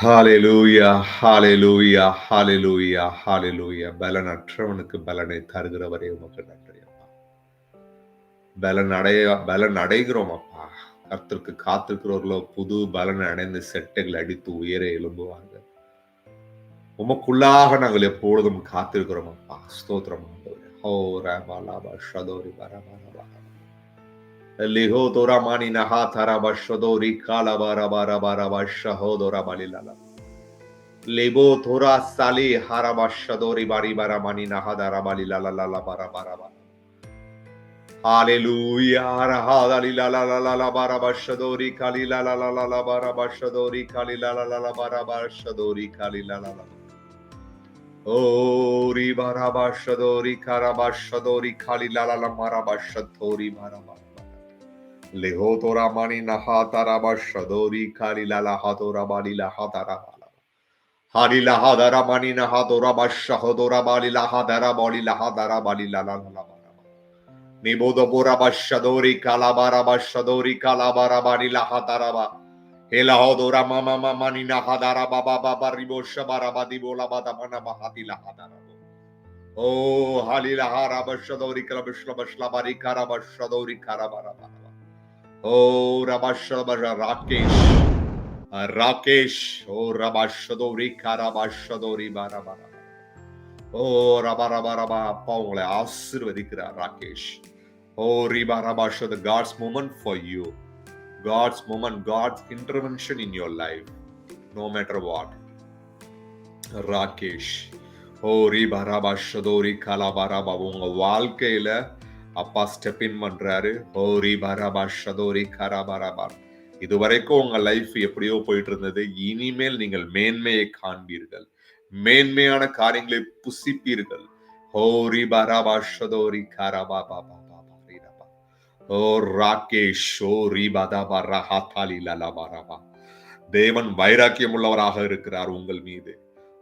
ஹalleluya ஹalleluya ஹalleluya பலன் பலனற்றவனுக்கு பலனை தருகிறவரே உமக்கு நன்றி அப்பா பலன் அடைய பலன் அடைகிறோம் அப்பா. கர்த்தருக்கு காத்திருக்கிறவர்களோ புது பலன் அடைந்து செட்டைகள் அடித்து உயர எழும்புவாங்க. உமக்குள்ளாக நாங்கள் எப்பொழுதும் காத்திருக்கிறோம் அப்பா. ஸ்தோத்திரம் ஆண்டவரே. ஹோ ரபாலாபா ஷதோரி লেহো দোরা মানি না হা থারা বাস্য দৌরি কালা বারা বারা বারা বাস্যা হো দোরা বালি লালা লেবো থোরা সালি হারা বাস্য দৌরি বাড়ি বারা মানি না হা দারা বালি লালা লালা বারা বারা বারা আলে লুই আর লালা লালা লালা বারা বাস্য দৌরি কালি লালা লালা লালা বারা বাস্য দৌরি কালি লালা লালা বারা বাস্য দৌরি কালি লালা লালা ওরি বারা বাস্য দৌরি খারা বাস্য দৌরি খালি লালা লামারা বাস্য দৌরি মারা মারা লেহো তোরা মানি না হাতারা বা সদরি খারিলালা হাতোরা বাড়িলা হাতারা হারিলা হাদারা মানি না হাতোরা বা সহদোরা বাড়িলা হাদারা বড়িলা হাদারা বাড়িলা লালা নিবোধ বোরা বা সদরি কালাবারা বা সদরি কালাবারা বাড়িলা হাতারা বা হেলা হদোরা মামা মামানি না হাদারা বাবা বাবা রিবোস বারা বা দিবোলা বা দামানা বা হাতিলা হাদারা বা Oh, halila haraba shadori karaba shlaba shlabari karaba shadori বারা raba. ஓ ரபாஷபர ராகேஷ் ராகேஷ் ஓ ரபாஷதோரி கரபாஷதோரி பரபர ஓ ரபரபரபா அப்பா உங்களை ஆசிர்வதிக்கிறார் ராகேஷ் ஓ ரிபா ரபாஷ the God's moment for you God's moment God's intervention in your life no matter what Rakesh ஓ ரிபா ரபாஷதோரி கலாபரபா உங்க வாழ்க்கையில அப்பா ஸ்டெப் இன் பண்றாரு. ஓ ரிபா ரபாஷதோரி கரபரபா இதுவரைக்கும் உங்க லைஃப் எப்படியோ போயிட்டு இருந்தது இனிமேல் நீங்கள் மேன்மையை காண்பீர்கள். மேன்மையான காரியங்களை புசிப்பீர்கள். ஹோரி பராபா ஷதோரி கரபா பாபா பாபா ரீரபா ஓ ராகேஷ் ஓ ஹாத்தாலி ரஹாத்தாலி லலபாரபா தேவன் வைராக்கியம் உள்ளவராக இருக்கிறார் உங்கள் மீது.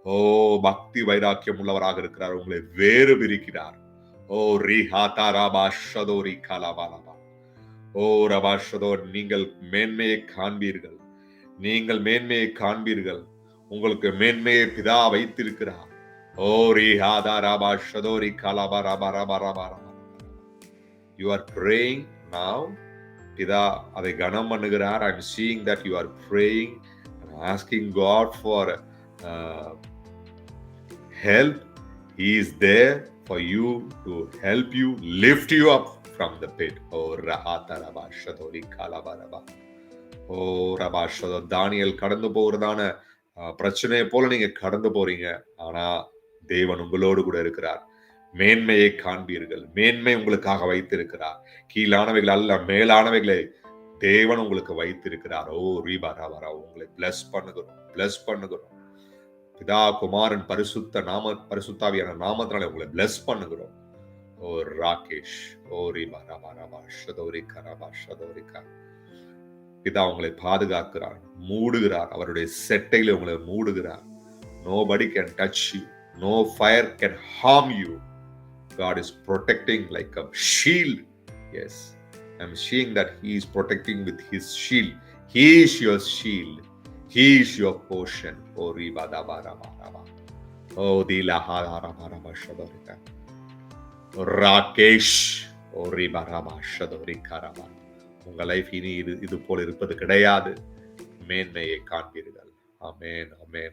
ஓ பக்தி வைராக்கியம் உள்ளவராக இருக்கிறார். உங்களை வேறு பிரிக்கிறார். ஓ ரிஹாதா ராபா ஷதோரி கலபாலபா ஓ ரபாஷதோ நீங்கள் மேன்மையை காண்பீர்கள். நீங்கள் மேன்மையை காண்பீர்கள். உங்களுக்கு மேன்மையை பிதா வைத்திருக்கிறார். ஓ ரீ ஹாதா ரபா ஷதோரி கலபா ராபா ராபா ராபா ராபா யூ ஆர் ப்ரேயிங் நாவ் பிதா அதை கனம் பண்ணுகிறார் I am seeing that you are praying asking God for help he is there for you to help you lift you up from the pit. Oh, Rahata Shadori Kalaba ஓ ரபா ஷதோ தானியல் கடந்து போகிறதான பிரச்சனையை போல நீங்க கடந்து போறீங்க. ஆனா தேவன் உங்களோடு கூட இருக்கிறார். மேன்மையை காண்பீர்கள். மேன்மை உங்களுக்காக வைத்திருக்கிறார். கீழானவைகள் அல்ல மேலானவைகளை தேவன் உங்களுக்கு வைத்திருக்கிறார். ஓ ரீபா ராபா உங்களை பிளஸ் பண்ணுகிறோம். பிளஸ் பண்ணுகிறோம். பிதா குமாரன் பரிசுத்த நாம பரிசுத்தாவியான நாமத்தினால உங்களை பிளஸ் பண்ணுகிறோம். ஓ ராகேஷ் ஓ ரீபா ரபா ரபா ஷதோரி கரபா பிதா உங்களை பாதுகாக்கிறார் மூடுகிறார் அவருடைய செட்டையில உங்களை மூடுகிறார். Nobody can touch you no fire can harm you God is protecting like a shield as I am seeing that he is protecting with his shield he is your shield He is your portion ஓ ரீபா தபா ரபா ரபா ஓ ஷதோரி ராகேஷ் ஓ ரிபா ரபா ஷதோரி கரபா உங்கள் life இனி இது இது போல் இருப்பது கிடையாது மேன்மையை காண்பீர்கள் அமேன் அமேன்